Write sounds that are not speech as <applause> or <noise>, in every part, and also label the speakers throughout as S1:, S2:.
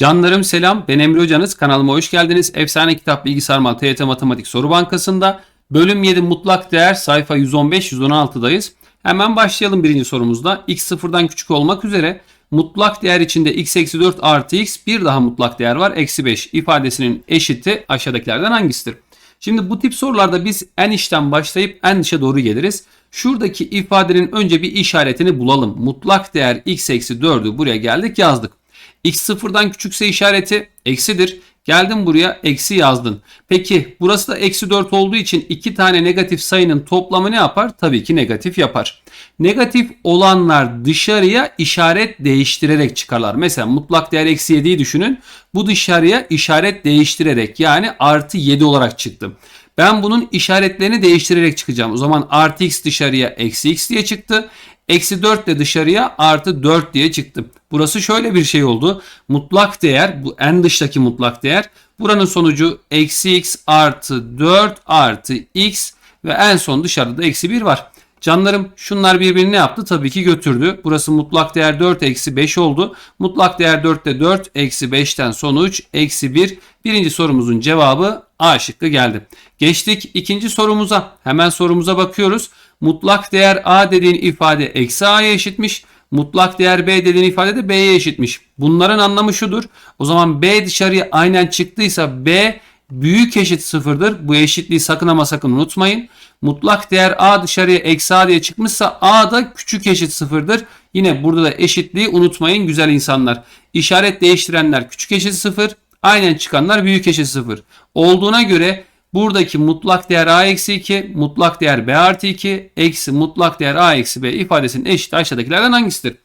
S1: Canlarım selam. Ben Emre Hocanız. Kanalıma hoş geldiniz. Efsane Kitap Bilgisayar Mal TYT Matematik Soru Bankası'nda bölüm 7 mutlak değer sayfa 115-116'dayız. Hemen başlayalım birinci sorumuzda. x sıfırdan küçük olmak üzere mutlak değer içinde x eksi 4 artı x bir daha mutlak değer var eksi 5 ifadesinin eşiti aşağıdakilerden hangisidir? Şimdi bu tip sorularda biz en içten başlayıp en dışa doğru geliriz. Şuradaki ifadenin önce bir işaretini bulalım. Mutlak değer x eksi 4'ü buraya geldik yazdık. X sıfırdan küçükse işareti eksidir. Geldim buraya eksi yazdın. Peki burası da eksi 4 olduğu için iki tane negatif sayının toplamı ne yapar? Tabii ki negatif yapar. Negatif olanlar dışarıya işaret değiştirerek çıkarlar. Mesela mutlak değer eksi 7'yi düşünün. Bu dışarıya işaret değiştirerek yani artı 7 olarak çıktı. Ben bunun işaretlerini değiştirerek çıkacağım. O zaman artı x dışarıya eksi x diye çıktı. Eksi 4 de dışarıya artı 4 diye çıktı. Burası şöyle bir şey oldu. Mutlak değer bu en dıştaki mutlak değer. Buranın sonucu eksi x artı 4 artı x ve en son dışarıda da eksi 1 var. Canlarım şunlar birbirini ne yaptı? Tabii ki götürdü. Burası mutlak değer 4 eksi 5 oldu. Mutlak değer 4 de 4 eksi 5'ten sonuç eksi 1. Birinci sorumuzun cevabı A şıkkı geldi. Geçtik ikinci sorumuza. Hemen sorumuza bakıyoruz. Mutlak değer A dediğin ifade eksi A'ya eşitmiş. Mutlak değer B dediğin ifade de B'ye eşitmiş. Bunların anlamı şudur. O zaman B dışarıya aynen çıktıysa B büyük eşit sıfırdır. Bu eşitliği sakın ama sakın unutmayın. Mutlak değer A dışarıya eksi A diye çıkmışsa A da küçük eşit sıfırdır. Yine burada da eşitliği unutmayın güzel insanlar. İşaret değiştirenler küçük eşit sıfır. Aynen çıkanlar büyük eşit sıfır. Olduğuna göre buradaki mutlak değer A eksi 2, mutlak değer B artı 2, eksi mutlak değer A eksi B ifadesinin eşit aşağıdakilerden hangisidir?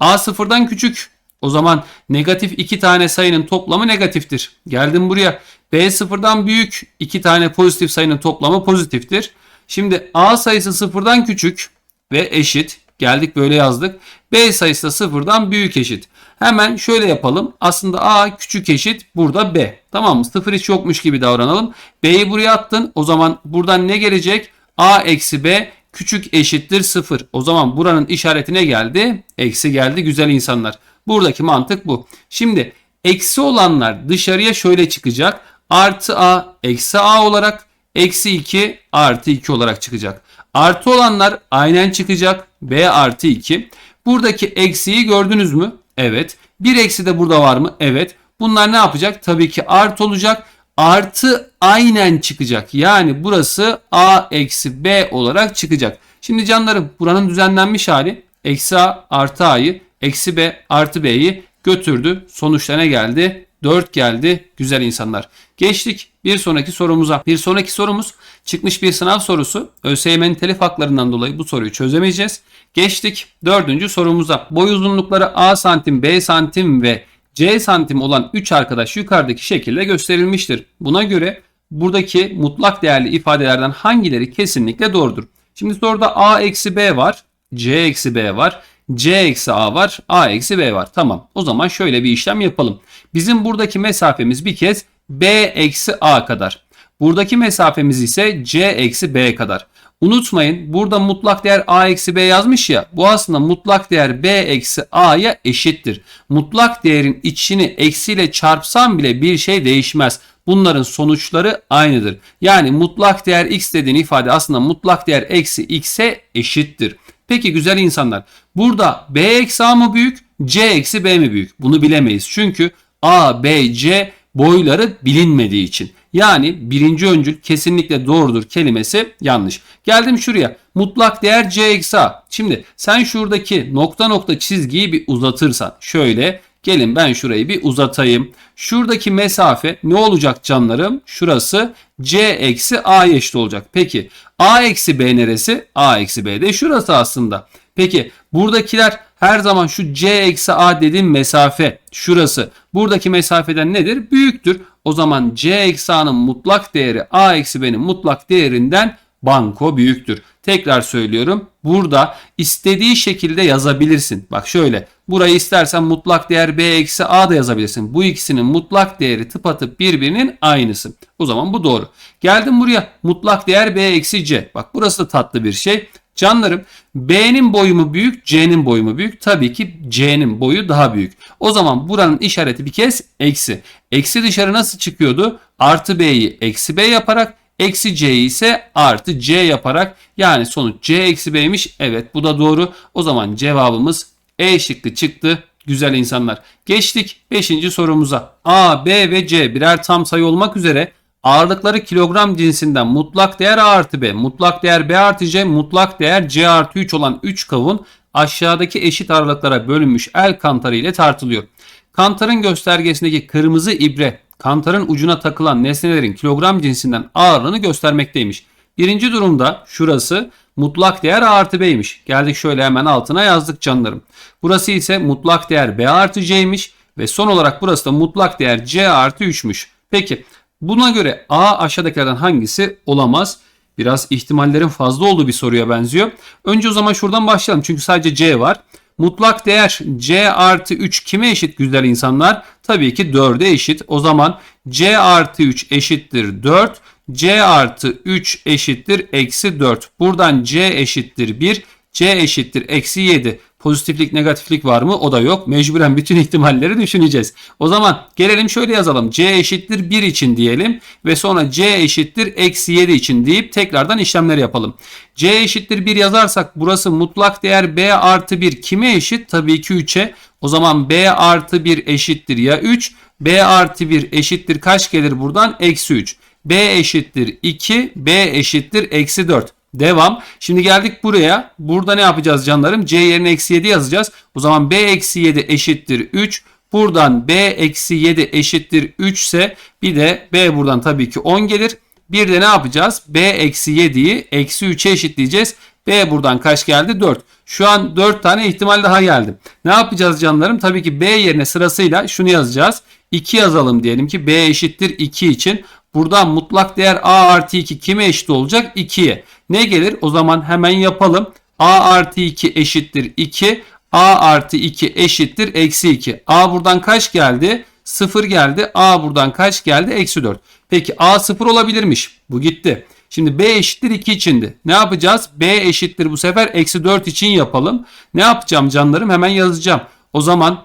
S1: A sıfırdan küçük. O zaman negatif iki tane sayının toplamı negatiftir. Geldim buraya. B sıfırdan büyük iki tane pozitif sayının toplamı pozitiftir. Şimdi A sayısı sıfırdan küçük ve eşit. Geldik böyle yazdık. B sayısı da sıfırdan büyük eşit. Hemen şöyle yapalım. Aslında A küçük eşit burada B. Tamam mı? Sıfır hiç yokmuş gibi davranalım. B'yi buraya attın. O zaman buradan ne gelecek? A eksi B küçük eşittir sıfır. O zaman buranın işareti ne geldi? Eksi geldi güzel insanlar. Buradaki mantık bu. Şimdi eksi olanlar dışarıya şöyle çıkacak. Artı A eksi A olarak eksi 2 artı 2 olarak çıkacak. Artı olanlar aynen çıkacak. B artı 2. Buradaki eksiyi gördünüz mü? Evet. Bir eksi de burada var mı? Evet. Bunlar ne yapacak? Tabii ki artı olacak. Artı aynen çıkacak. Yani burası A eksi B olarak çıkacak. Şimdi canlarım buranın düzenlenmiş hali eksi A artı A'yı eksi B artı B'yi götürdü. Sonuçta ne geldi? 4 geldi güzel insanlar. Geçtik bir sonraki sorumuza. Bir sonraki sorumuz çıkmış bir sınav sorusu. ÖSYM'nin telif haklarından dolayı bu soruyu çözemeyeceğiz. Geçtik dördüncü sorumuza. Boy uzunlukları A santim, B santim ve C santim olan 3 arkadaş yukarıdaki şekilde gösterilmiştir. Buna göre buradaki mutlak değerli ifadelerden hangileri kesinlikle doğrudur? Şimdi soruda A eksi B var, C eksi B var. C eksi A var. A eksi B var. Tamam. O zaman şöyle bir işlem yapalım. Bizim buradaki mesafemiz bir kez B eksi A kadar. Buradaki mesafemiz ise C eksi B kadar. Unutmayın burada mutlak değer A eksi B yazmış ya. Bu aslında mutlak değer B eksi A'ya eşittir. Mutlak değerin içini eksiyle çarpsam bile bir şey değişmez. Bunların sonuçları aynıdır. Yani mutlak değer x dediğin ifade aslında mutlak değer eksi x'e eşittir. Peki güzel insanlar burada B eksi A mı büyük C eksi B mi büyük? Bunu bilemeyiz. Çünkü A, B, C boyları bilinmediği için. Yani birinci öncül kesinlikle doğrudur kelimesi yanlış. Geldim şuraya. Mutlak değer C eksi A. Şimdi sen şuradaki nokta nokta çizgiyi bir uzatırsan şöyle gelin ben şurayı bir uzatayım. Şuradaki mesafe ne olacak canlarım? Şurası C eksi A eşit olacak. Peki A eksi B neresi? A eksi B de şurası aslında. Peki buradakiler her zaman şu C eksi A dediğim mesafe şurası. Buradaki mesafeden nedir? Büyüktür. O zaman C eksi A'nın mutlak değeri A eksi B'nin mutlak değerinden banko büyüktür. Tekrar söylüyorum. Burada istediği şekilde yazabilirsin. Bak şöyle. Burayı istersen mutlak değer B eksi A da yazabilirsin. Bu ikisinin mutlak değeri tıpatıp birbirinin aynısı. O zaman bu doğru. Geldim buraya mutlak değer B eksi C. Bak burası da tatlı bir şey. Canlarım B'nin boyu mu büyük C'nin boyu mu büyük? Tabii ki C'nin boyu daha büyük. O zaman buranın işareti bir kez eksi. Eksi dışarı nasıl çıkıyordu? Artı B'yi eksi B yaparak eksi C'yi ise artı C yaparak yani sonuç C eksi B'ymiş. Evet bu da doğru. O zaman cevabımız E şıkkı çıktı. Güzel insanlar. Geçtik 5. sorumuza. A, B ve C birer tam sayı olmak üzere ağırlıkları kilogram cinsinden mutlak değer A artı B, mutlak değer B artı C, mutlak değer C artı 3 olan 3 kavun aşağıdaki eşit aralıklara bölünmüş el kantarı ile tartılıyor. Kantarın göstergesindeki kırmızı ibre kantarın ucuna takılan nesnelerin kilogram cinsinden ağırlığını göstermekteymiş. Birinci durumda şurası mutlak değer A artı B'ymiş. Geldik şöyle hemen altına yazdık canlarım. Burası ise mutlak değer B artı C'ymiş. Ve son olarak burası da mutlak değer C artı 3'müş. Peki buna göre A aşağıdakilerden hangisi olamaz? Biraz ihtimallerin fazla olduğu bir soruya benziyor. Önce o zaman şuradan başlayalım. Çünkü sadece C var. Mutlak değer C artı 3 kime eşit güzel insanlar? Tabii ki 4'e eşit. O zaman C artı 3 eşittir 4. C artı 3 eşittir eksi 4. Buradan C eşittir 1. C eşittir eksi 7. Pozitiflik negatiflik var mı? O da yok. Mecburen bütün <laughs> ihtimalleri düşüneceğiz. O zaman gelelim şöyle yazalım. C eşittir 1 için diyelim. Ve sonra C eşittir eksi 7 için deyip tekrardan işlemler yapalım. C eşittir 1 yazarsak burası mutlak değer B artı 1 kime eşit? Tabii ki 3'e. O zaman B artı 1 eşittir ya 3. B artı 1 eşittir kaç gelir buradan? Eksi 3. B eşittir 2. B eşittir eksi 4. Devam. Şimdi geldik buraya. Burada ne yapacağız canlarım? C yerine eksi 7 yazacağız. O zaman B eksi 7 eşittir 3. Buradan B eksi 7 eşittir 3 ise bir de B buradan tabii ki 10 gelir. Bir de ne yapacağız? B eksi 7'yi eksi 3'e eşitleyeceğiz. B buradan kaç geldi? 4. Şu an 4 tane ihtimal daha geldi. Ne yapacağız canlarım? Tabii ki B yerine sırasıyla şunu yazacağız. 2 yazalım diyelim ki B eşittir 2 için. Buradan mutlak değer A artı 2 kime eşit olacak? 2'ye. Ne gelir? O zaman hemen yapalım. A artı 2 eşittir 2. A artı 2 eşittir eksi 2. A buradan kaç geldi? 0 geldi. A buradan kaç geldi? Eksi 4. Peki A 0 olabilirmiş. Bu gitti. Şimdi B eşittir 2 içindi. Ne yapacağız? B eşittir bu sefer eksi 4 için yapalım. Ne yapacağım canlarım? Hemen yazacağım. O zaman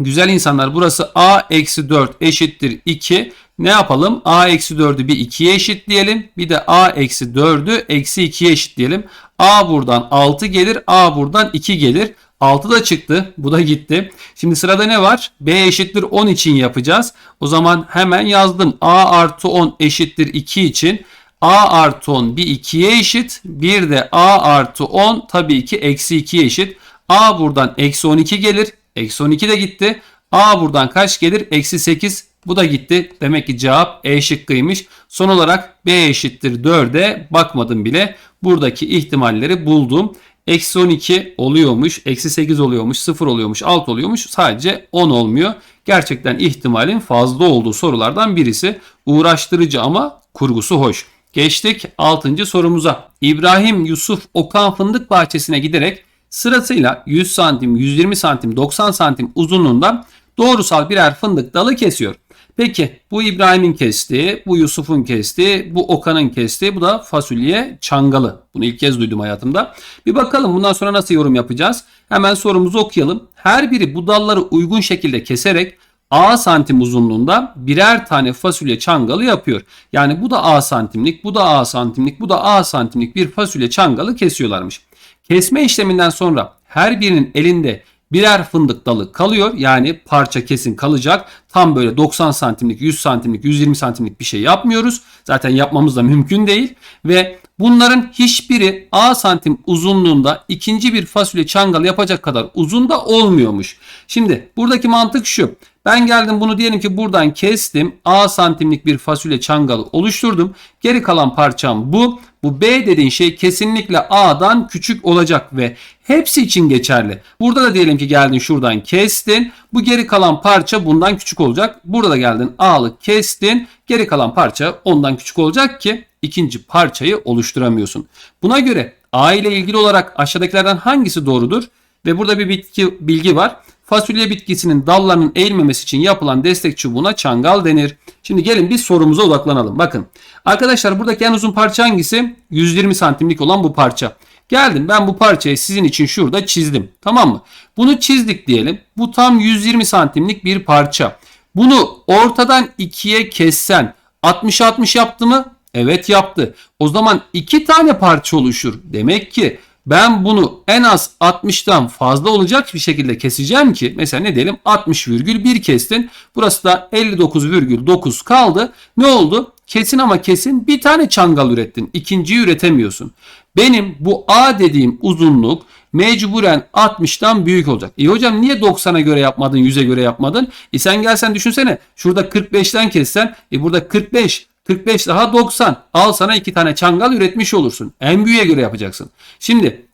S1: güzel insanlar burası A eksi 4 eşittir 2. Ne yapalım? A eksi 4'ü bir 2'ye eşitleyelim. Bir de A eksi 4'ü eksi 2'ye eşitleyelim. A buradan 6 gelir. A buradan 2 gelir. 6 da çıktı. Bu da gitti. Şimdi sırada ne var? B eşittir 10 için yapacağız. O zaman hemen yazdım. A artı 10 eşittir 2 için. A artı 10 bir 2'ye eşit. Bir de A artı 10 tabii ki eksi 2'ye eşit. A buradan eksi 12 gelir. Eksi 12 de gitti. A buradan kaç gelir? Eksi 8. Bu da gitti. Demek ki cevap E şıkkıymış. Son olarak B eşittir 4'e bakmadım bile. Buradaki ihtimalleri buldum. Eksi 12 oluyormuş. Eksi 8 oluyormuş. 0 oluyormuş. 6 oluyormuş. Sadece 10 olmuyor. Gerçekten ihtimalin fazla olduğu sorulardan birisi. Uğraştırıcı ama kurgusu hoş. Geçtik 6. sorumuza. İbrahim Yusuf Okan Fındık Bahçesi'ne giderek sırasıyla 100 santim, 120 santim, 90 santim uzunluğunda doğrusal birer fındık dalı kesiyor. Peki bu İbrahim'in kestiği, bu Yusuf'un kestiği, bu Okan'ın kestiği, bu da fasulye çangalı. Bunu ilk kez duydum hayatımda. Bir bakalım bundan sonra nasıl yorum yapacağız? Hemen sorumuzu okuyalım. Her biri bu dalları uygun şekilde keserek A santim uzunluğunda birer tane fasulye çangalı yapıyor. Yani bu da A santimlik, bu da A santimlik, bu da A santimlik bir fasulye çangalı kesiyorlarmış. Kesme işleminden sonra her birinin elinde birer fındık dalı kalıyor. Yani parça kesin kalacak. Tam böyle 90 santimlik, 100 santimlik, 120 santimlik bir şey yapmıyoruz. Zaten yapmamız da mümkün değil. Ve bunların hiçbiri A santim uzunluğunda ikinci bir fasulye çangal yapacak kadar uzun da olmuyormuş. Şimdi buradaki mantık şu. Ben geldim bunu diyelim ki buradan kestim. A santimlik bir fasulye çangalı oluşturdum. Geri kalan parçam bu. Bu B dediğin şey kesinlikle A'dan küçük olacak ve hepsi için geçerli. Burada da diyelim ki geldin şuradan kestin. Bu geri kalan parça bundan küçük olacak. Burada da geldin A'lık kestin. Geri kalan parça ondan küçük olacak ki ikinci parçayı oluşturamıyorsun. Buna göre A ile ilgili olarak aşağıdakilerden hangisi doğrudur? Ve burada bir bitki bilgi var. Fasulye bitkisinin dallarının eğilmemesi için yapılan destek çubuğuna çangal denir. Şimdi gelin bir sorumuza odaklanalım. Bakın arkadaşlar buradaki en uzun parça hangisi? 120 santimlik olan bu parça. Geldim ben bu parçayı sizin için şurada çizdim. Tamam mı? Bunu çizdik diyelim. Bu tam 120 santimlik bir parça. Bunu ortadan ikiye kessen 60-60 yaptı mı? Evet yaptı. O zaman iki tane parça oluşur. Demek ki ben bunu en az 60'tan fazla olacak bir şekilde keseceğim ki mesela ne diyelim 60,1 kestin. Burası da 59,9 kaldı. Ne oldu? Kesin ama kesin bir tane çangal ürettin. İkinciyi üretemiyorsun. Benim bu A dediğim uzunluk mecburen 60'tan büyük olacak. İyi hocam niye 90'a göre yapmadın 100'e göre yapmadın? E sen gelsen düşünsene şurada 45'ten kessen e burada 45 45 daha 90. Al sana iki tane çangal üretmiş olursun. En büyüğe göre yapacaksın. Şimdi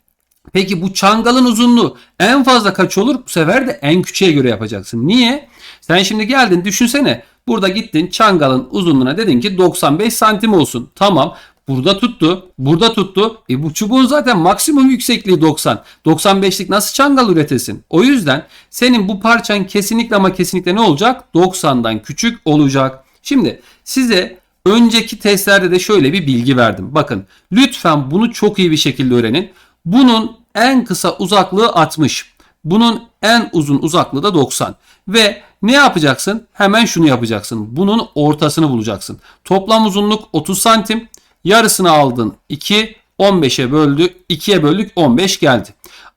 S1: peki bu çangalın uzunluğu en fazla kaç olur? Bu sefer de en küçüğe göre yapacaksın. Niye? Sen şimdi geldin düşünsene. Burada gittin çangalın uzunluğuna dedin ki 95 santim olsun. Tamam. Burada tuttu. Burada tuttu. E bu çubuğun zaten maksimum yüksekliği 90. 95'lik nasıl çangal üretesin? O yüzden senin bu parçan kesinlikle ama kesinlikle ne olacak? 90'dan küçük olacak. Şimdi size önceki testlerde de şöyle bir bilgi verdim. Bakın lütfen bunu çok iyi bir şekilde öğrenin. Bunun en kısa uzaklığı 60. Bunun en uzun uzaklığı da 90. Ve ne yapacaksın? Hemen şunu yapacaksın. Bunun ortasını bulacaksın. Toplam uzunluk 30 santim. Yarısını aldın 2. 15'e böldü. 2'ye böldük 15 geldi.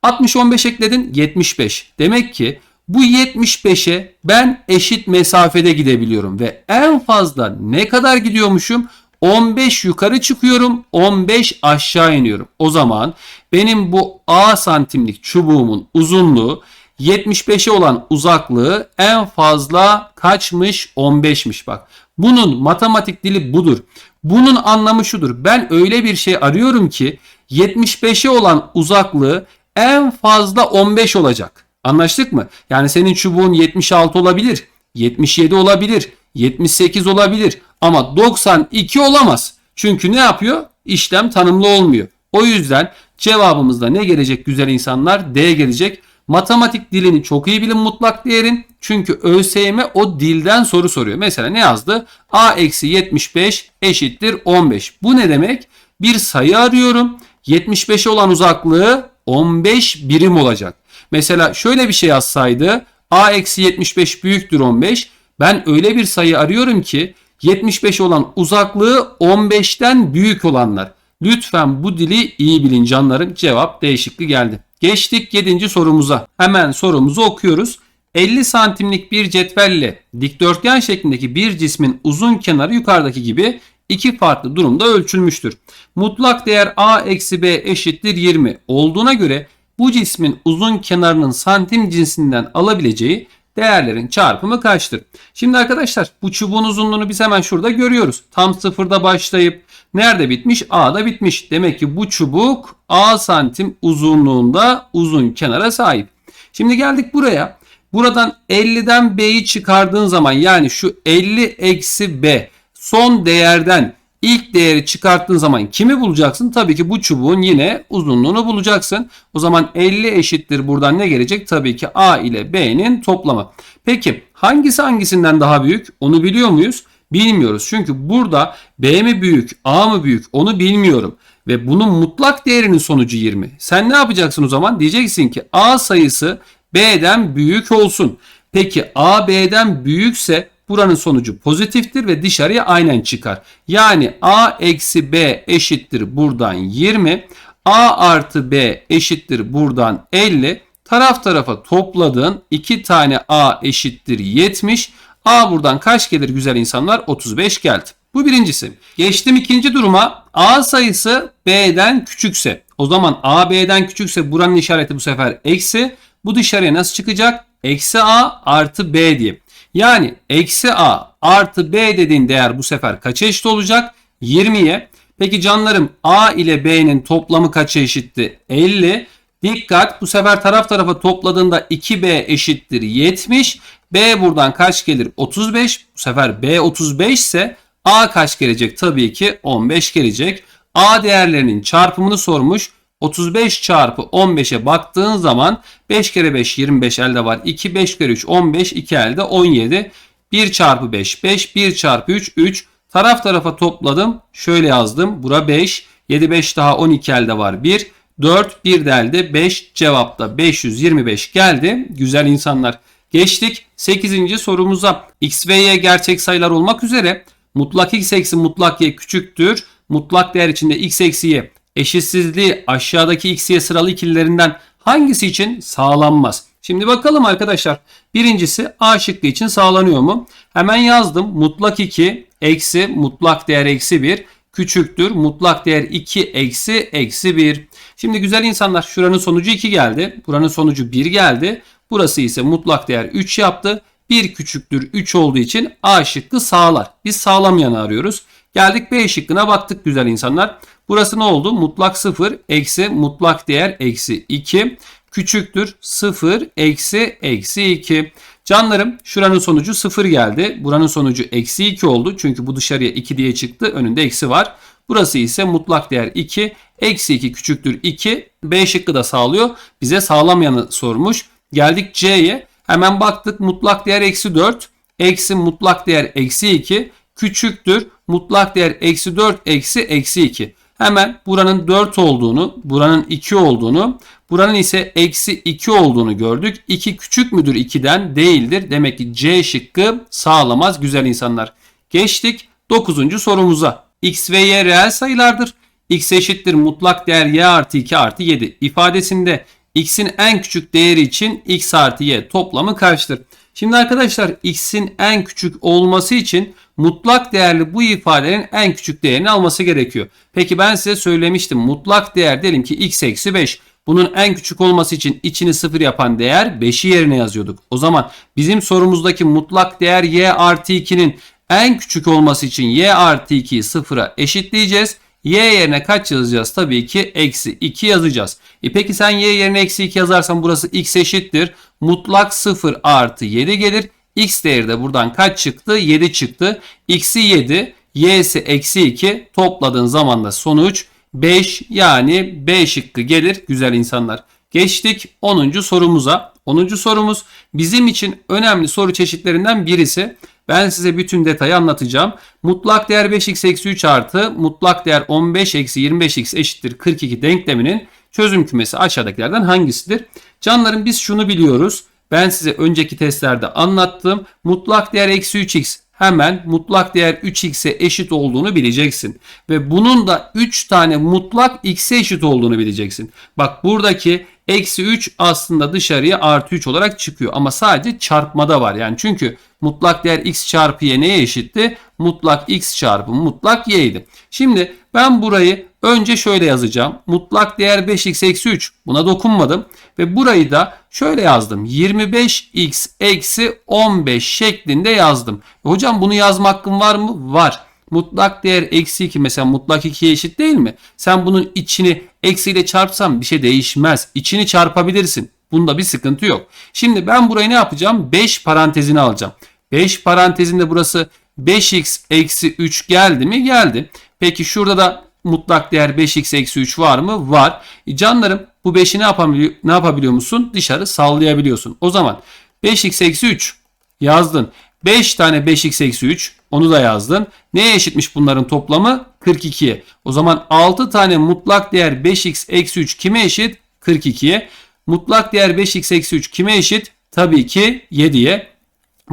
S1: 60 15 ekledin 75. Demek ki bu 75'e ben eşit mesafede gidebiliyorum ve en fazla ne kadar gidiyormuşum? 15 yukarı çıkıyorum, 15 aşağı iniyorum. O zaman benim bu A santimlik çubuğumun uzunluğu 75'e olan uzaklığı en fazla kaçmış? 15'miş bak. Bunun matematik dili budur. Bunun anlamı şudur. Ben öyle bir şey arıyorum ki 75'e olan uzaklığı en fazla 15 olacak. Anlaştık mı? Yani senin çubuğun 76 olabilir, 77 olabilir, 78 olabilir ama 92 olamaz. Çünkü ne yapıyor? İşlem tanımlı olmuyor. O yüzden cevabımızda ne gelecek güzel insanlar? D gelecek. Matematik dilini çok iyi bilin mutlak değerin. Çünkü ÖSYM o dilden soru soruyor. Mesela ne yazdı? A eksi 75 eşittir 15. Bu ne demek? Bir sayı arıyorum. 75'e olan uzaklığı 15 birim olacak. Mesela şöyle bir şey yazsaydı a eksi 75 büyüktür 15. Ben öyle bir sayı arıyorum ki 75 olan uzaklığı 15'ten büyük olanlar. Lütfen bu dili iyi bilin canlarım. Cevap değişikli geldi. Geçtik 7. sorumuza. Hemen sorumuzu okuyoruz. 50 santimlik bir cetvelle dikdörtgen şeklindeki bir cismin uzun kenarı yukarıdaki gibi iki farklı durumda ölçülmüştür. Mutlak değer a eksi b eşittir 20 olduğuna göre bu cismin uzun kenarının santim cinsinden alabileceği değerlerin çarpımı kaçtır? Şimdi arkadaşlar bu çubuğun uzunluğunu biz hemen şurada görüyoruz. Tam sıfırda başlayıp nerede bitmiş? A'da bitmiş. Demek ki bu çubuk A santim uzunluğunda uzun kenara sahip. Şimdi geldik buraya. Buradan 50'den B'yi çıkardığın zaman yani şu 50 eksi B son değerden İlk değeri çıkarttığın zaman kimi bulacaksın? Tabii ki bu çubuğun yine uzunluğunu bulacaksın. O zaman 50 eşittir buradan ne gelecek? Tabii ki A ile B'nin toplamı. Peki hangisi hangisinden daha büyük? Onu biliyor muyuz? Bilmiyoruz. Çünkü burada B mi büyük, A mı büyük onu bilmiyorum. Ve bunun mutlak değerinin sonucu 20. Sen ne yapacaksın o zaman? Diyeceksin ki A sayısı B'den büyük olsun. Peki A B'den büyükse buranın sonucu pozitiftir ve dışarıya aynen çıkar. Yani a eksi b eşittir buradan 20. a artı b eşittir buradan 50. Taraf tarafa topladığın 2 tane a eşittir 70. a buradan kaç gelir güzel insanlar? 35 geldi. Bu birincisi. Geçtim ikinci duruma. A sayısı B'den küçükse. O zaman A B'den küçükse buranın işareti bu sefer eksi. Bu dışarıya nasıl çıkacak? Eksi A artı B diye. Yani eksi a artı b dediğin değer bu sefer kaça eşit olacak? 20'ye. Peki canlarım a ile b'nin toplamı kaça eşitti? 50. Dikkat bu sefer taraf tarafa topladığında 2b eşittir 70. b buradan kaç gelir? 35. Bu sefer b 35 ise a kaç gelecek? Tabii ki 15 gelecek. a değerlerinin çarpımını sormuş. 35 çarpı 15'e baktığın zaman 5 kere 5 25 elde var. 2 5 kere 3 15 2 elde 17. 1 çarpı 5 5 1 çarpı 3 3 taraf tarafa topladım. Şöyle yazdım. Bura 5 7 5 daha 12 elde var 1. 4 bir delde 5 cevapta 525 geldi. Güzel insanlar. Geçtik 8. sorumuza. X ve Y gerçek sayılar olmak üzere mutlak X eksi mutlak Y küçüktür. Mutlak değer içinde X eksi Y eşitsizliği aşağıdaki X Y sıralı ikililerinden hangisi için sağlanmaz? Şimdi bakalım arkadaşlar. Birincisi A şıkkı için sağlanıyor mu? Hemen yazdım. Mutlak 2 eksi mutlak değer eksi 1 küçüktür. Mutlak değer 2 eksi eksi 1. Şimdi güzel insanlar şuranın sonucu 2 geldi. Buranın sonucu 1 geldi. Burası ise mutlak değer 3 yaptı. 1 küçüktür 3 olduğu için A şıkkı sağlar. Biz sağlamayanı arıyoruz. Geldik B şıkkına baktık güzel insanlar. Burası ne oldu? Mutlak 0 eksi mutlak değer eksi 2 küçüktür 0 eksi eksi 2. Canlarım şuranın sonucu 0 geldi. Buranın sonucu eksi 2 oldu. Çünkü bu dışarıya 2 diye çıktı. Önünde eksi var. Burası ise mutlak değer 2. Eksi 2 küçüktür 2. B şıkkı da sağlıyor. Bize sağlamayanı sormuş. Geldik C'ye. Hemen baktık mutlak değer eksi 4. Eksi mutlak değer eksi 2. Küçüktür mutlak değer eksi 4 eksi eksi 2. Hemen buranın 4 olduğunu, buranın 2 olduğunu, buranın ise eksi 2 olduğunu gördük. 2 küçük müdür 2'den değildir. Demek ki C şıkkı sağlamaz güzel insanlar. Geçtik 9. sorumuza. X ve Y reel sayılardır. X eşittir mutlak değer Y artı 2 artı 7 ifadesinde X'in en küçük değeri için X artı Y toplamı kaçtır? Şimdi arkadaşlar X'in en küçük olması için mutlak değerli bu ifadenin en küçük değerini alması gerekiyor. Peki ben size söylemiştim. Mutlak değer diyelim ki x eksi 5. Bunun en küçük olması için içini sıfır yapan değer 5'i yerine yazıyorduk. O zaman bizim sorumuzdaki mutlak değer y artı 2'nin en küçük olması için y artı 2'yi sıfıra eşitleyeceğiz. Y yerine kaç yazacağız? Tabii ki eksi 2 yazacağız. E peki sen y yerine eksi 2 yazarsan burası x eşittir. Mutlak 0 artı 7 gelir. X değeri de buradan kaç çıktı? 7 çıktı. X'i 7, y'si eksi 2 topladığın zaman da sonuç 5 yani B şıkkı gelir güzel insanlar. Geçtik 10. sorumuza. 10. sorumuz bizim için önemli soru çeşitlerinden birisi. Ben size bütün detayı anlatacağım. Mutlak değer 5x eksi 3 artı mutlak değer 15 eksi 25x eşittir 42 denkleminin çözüm kümesi aşağıdakilerden hangisidir? Canlarım biz şunu biliyoruz. Ben size önceki testlerde anlattım. Mutlak değer eksi 3x hemen mutlak değer 3x'e eşit olduğunu bileceksin. Ve bunun da 3 tane mutlak x'e eşit olduğunu bileceksin. Bak buradaki eksi 3 aslında dışarıya artı 3 olarak çıkıyor. Ama sadece çarpmada var. Yani çünkü mutlak değer x çarpı y neye eşitti? Mutlak x çarpı mutlak y idi. Şimdi ben burayı önce şöyle yazacağım. Mutlak değer 5x eksi 3. Buna dokunmadım. Ve burayı da şöyle yazdım. 25x eksi 15 şeklinde yazdım. Hocam bunu yazma hakkım var mı? Var. Mutlak değer eksi 2 mesela mutlak 2'ye eşit değil mi? Sen bunun içini eksiyle çarpsan bir şey değişmez. İçini çarpabilirsin. Bunda bir sıkıntı yok. Şimdi ben burayı ne yapacağım? 5 parantezini alacağım. 5 parantezinde burası 5x eksi 3 geldi mi? Geldi. Peki şurada da mutlak değer 5x eksi 3 var mı? Var. E canlarım bu 5'i ne, yapabiliyor, ne yapabiliyor musun? Dışarı sallayabiliyorsun. O zaman 5x eksi 3 yazdın. 5 tane 5x eksi 3 onu da yazdın. Neye eşitmiş bunların toplamı? 42'ye. O zaman 6 tane mutlak değer 5x eksi 3 kime eşit? 42'ye. Mutlak değer 5x eksi 3 kime eşit? Tabii ki 7'ye.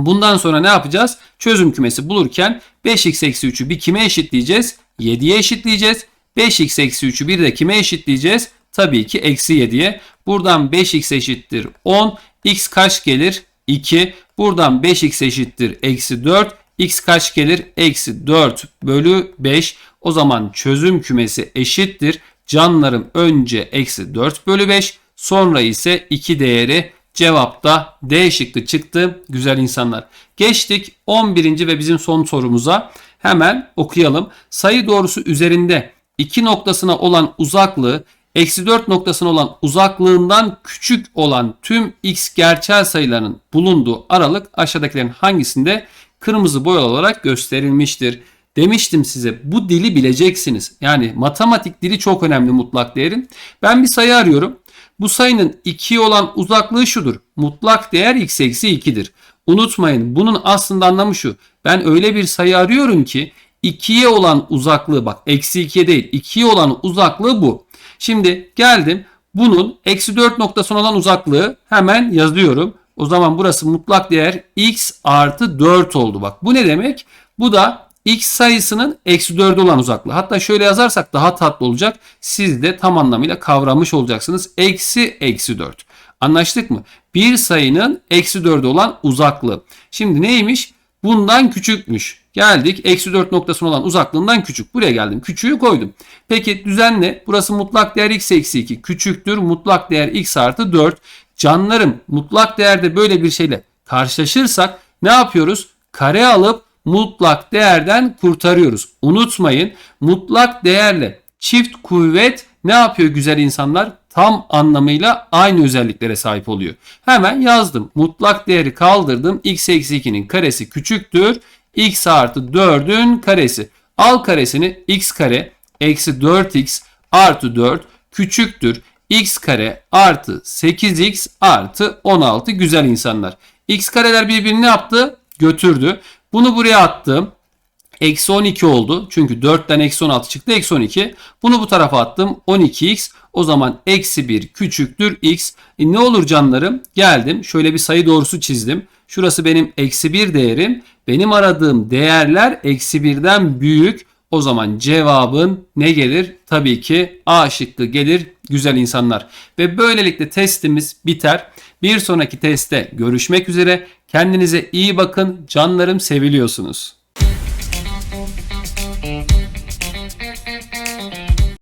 S1: Bundan sonra ne yapacağız? Çözüm kümesi bulurken 5x eksi 3'ü bir kime eşitleyeceğiz? 7'ye eşitleyeceğiz. 5x eksi 3'ü bir de kime eşitleyeceğiz? Tabii ki eksi 7'ye. Buradan 5x eşittir 10. x kaç gelir? 2. Buradan 5x eşittir eksi 4. x kaç gelir? Eksi 4 bölü 5. O zaman çözüm kümesi eşittir. Canlarım önce eksi 4 bölü 5. Sonra ise 2 değeri cevapta D şıkkı çıktı. Güzel insanlar. Geçtik 11. ve bizim son sorumuza. Hemen okuyalım. Sayı doğrusu üzerinde 2 noktasına olan uzaklığı eksi 4 noktasına olan uzaklığından küçük olan tüm x gerçel sayılarının bulunduğu aralık aşağıdakilerin hangisinde kırmızı boyalı olarak gösterilmiştir. Demiştim size bu dili bileceksiniz. Yani matematik dili çok önemli mutlak değerin. Ben bir sayı arıyorum. Bu sayının 2'ye olan uzaklığı şudur. Mutlak değer x eksi 2'dir. Unutmayın bunun aslında anlamı şu. Ben öyle bir sayı arıyorum ki 2'ye olan uzaklığı bak eksi 2'ye değil 2'ye olan uzaklığı bu. Şimdi geldim. Bunun eksi 4 noktasına olan uzaklığı hemen yazıyorum. O zaman burası mutlak değer x artı 4 oldu. Bak bu ne demek? Bu da x sayısının eksi 4'e olan uzaklığı. Hatta şöyle yazarsak daha tatlı olacak. Siz de tam anlamıyla kavramış olacaksınız. Eksi eksi 4. Anlaştık mı? Bir sayının eksi 4'e olan uzaklığı. Şimdi neymiş? Bundan küçükmüş. Geldik eksi 4 noktasına olan uzaklığından küçük. Buraya geldim. Küçüğü koydum. Peki düzenle. Burası mutlak değer x eksi 2 küçüktür. Mutlak değer x artı 4. Canlarım mutlak değerde böyle bir şeyle karşılaşırsak ne yapıyoruz? Kare alıp mutlak değerden kurtarıyoruz. Unutmayın mutlak değerle çift kuvvet ne yapıyor güzel insanlar? Tam anlamıyla aynı özelliklere sahip oluyor. Hemen yazdım. Mutlak değeri kaldırdım. x eksi 2'nin karesi küçüktür. x artı 4'ün karesi. Al karesini x kare eksi 4x artı 4 küçüktür. x kare artı 8x artı 16 güzel insanlar. x kareler birbirini ne yaptı? Götürdü. Bunu buraya attım. Eksi 12 oldu. Çünkü 4'ten eksi 16 çıktı. Eksi 12. Bunu bu tarafa attım. 12x. O zaman eksi 1 küçüktür x. E ne olur canlarım? Geldim. Şöyle bir sayı doğrusu çizdim. Şurası benim eksi 1 değerim. Benim aradığım değerler eksi 1'den büyük. O zaman cevabın ne gelir? Tabii ki A şıkkı gelir güzel insanlar. Ve böylelikle testimiz biter. Bir sonraki testte görüşmek üzere. Kendinize iyi bakın. Canlarım seviliyorsunuz.